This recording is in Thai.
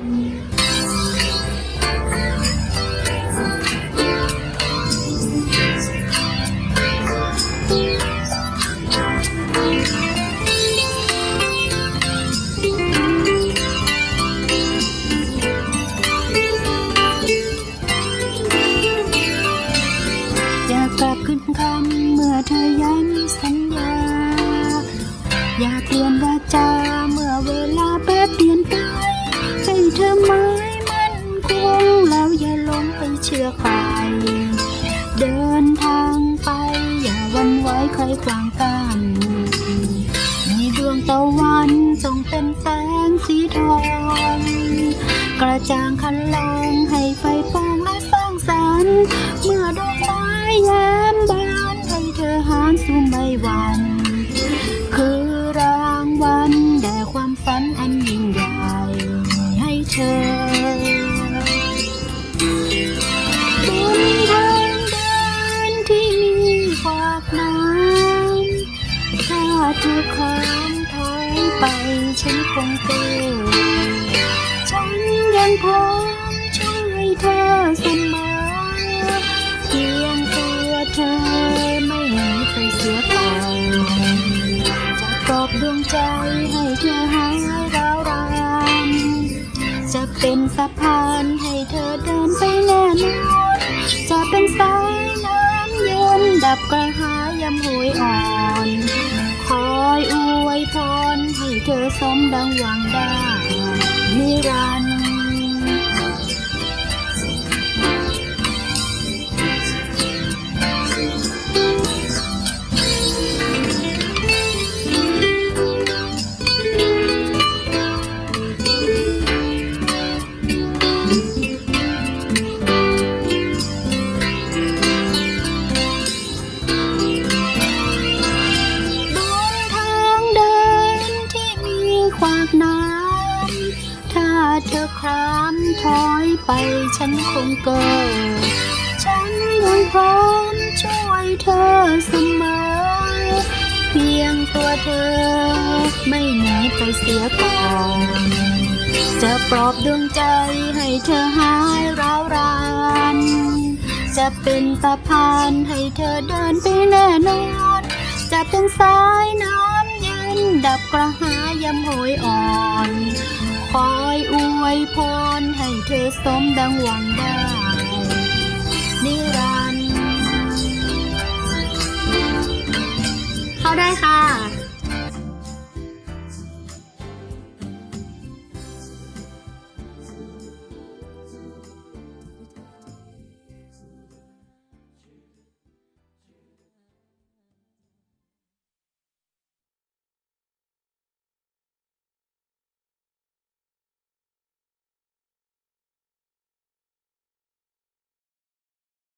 อ เชื่อใคร เดินทางไป อย่าวันไหวใครขวางกันมีดวงตะวันจงเป็นแสงสีทองกระจ่างคันลองให้ไฟปองและสร้างสรรค์เมื่อดอกไม้แย้มบานให้เธอหานสู่ไม่หวันคือรางวัลแด่ความฝันอันยิ่งใหญ่ให้เธอ เธอข้ามถอยไป ฉันคงเกิดฉันยังพร้อมช่วยเธอเสมอเพียงตัวเธอไม่ใหนีไปเสียก่อจะปลอบดวงใจให้เธอหายร้าวรานจะเป็นสะพานให้เธอเดินไปแน่นอนจะเป็นสายน้ำเย็นดับกระหายยำหวยอ่อน สมดังหวังได้นิ น้ำถ้าเธอครามถอยไปฉันคงเกิด ฉันยังพร้อมช่วยเธอเสมอ เพียงตัวเธอ ไม่หนีไปเสียก่อน จะปลอบดวงใจให้เธอหายร้าวราน จะเป็นสะพานให้เธอเดินไปแน่นอน จะเป็นสายน้ำ นดับกระหายยำโหยอ่อน คอยอวยพรให้เธอสมดังหวังได้